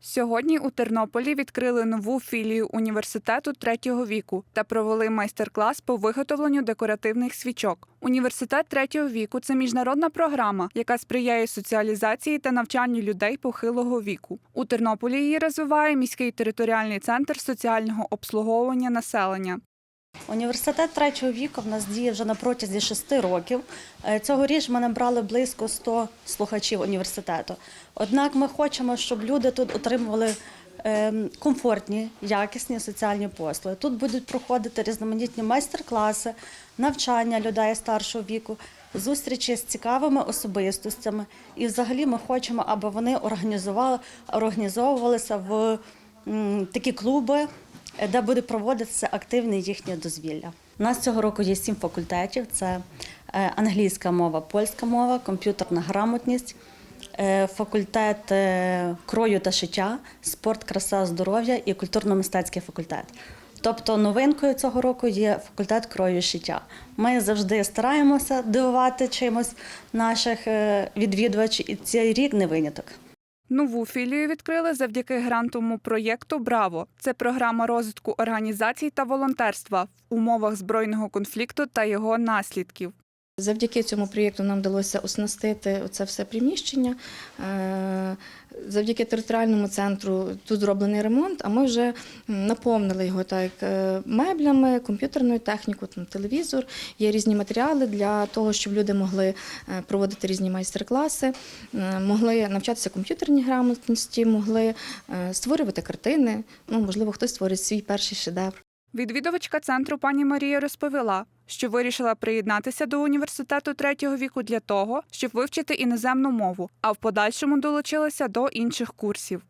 Сьогодні у Тернополі відкрили нову філію університету третього віку та провели майстер-клас по виготовленню декоративних свічок. Університет третього віку це міжнародна програма, яка сприяє соціалізації та навчанню людей похилого віку. У Тернополі її розвиває міський територіальний центр соціального обслуговування населення. Університет третього віку в нас діє вже на протязі шести років. Е, Цьогоріч ми набрали близько 100 слухачів університету. Однак ми хочемо, щоб люди тут отримували ем, комфортні, якісні соціальні послуги. Тут будуть проходити різноманітні майстер-класи, навчання людей старшого віку, зустрічі з цікавими особистостями. І взагалі ми хочемо, аби вони організовувалися в такі клуби, де буде проводитися активне їхнє дозвілля. У нас цього року є сім факультетів: це е, англійська мова, польська мова, комп'ютерна грамотність, е, факультет е, крою та шиття, спорт, краса, здоров'я і культурно-мистецький факультет. Тобто новинкою цього року є факультет крою і шиття. Ми завжди стараємося дивувати чимось наших е, відвідувачів, і цей рік не виняток. Нову філію відкрили завдяки грантовому проєкту Браво. Це програма розвитку організацій та волонтерства в умовах збройного конфлікту та його наслідків. Завдяки цьому проєкту нам вдалося оснастити це все приміщення. Е, Завдяки територіальному центру тут зроблений ремонт, а ми вже наповнили його так е, меблями, комп'ютерною технікою, там телевізор. Є різні матеріали для того, щоб люди могли е, проводити різні майстер-класи, могли навчатися комп'ютерній грамотності, могли створювати картини. Ну, можливо, хтось створить свій перший шедевр. Відвідувачка центру пані Марія розповіла, що вирішила приєднатися до університету третього віку для того, щоб вивчити іноземну мову, а в подальшому долучилася до інших курсів.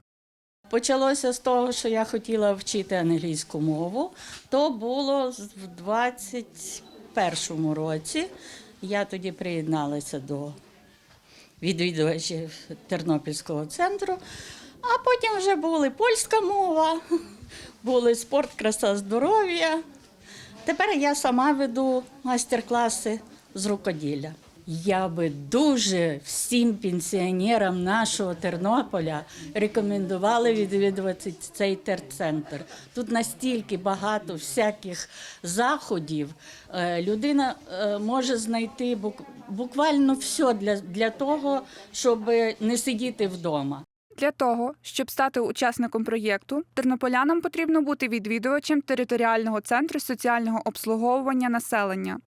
Почалося з того, що я хотіла вчити англійську мову. То було в 21-му році. Я тоді приєдналася до відвідувачів Тернопільського центру. А потім вже були польська мова, були спорт, краса, здоров'я. Тепер я сама веду майстер-класи з рукоділля. Я би дуже всім пенсіонерам нашого Тернополя рекомендувала відвідувати цей терцентр. Тут настільки багато всяких заходів. Е, Людина е, може знайти буквально все для, для того, щоб не сидіти вдома. Для того, щоб стати учасником проєкту, тернополянам потрібно бути відвідувачем територіального центру соціального обслуговування населення.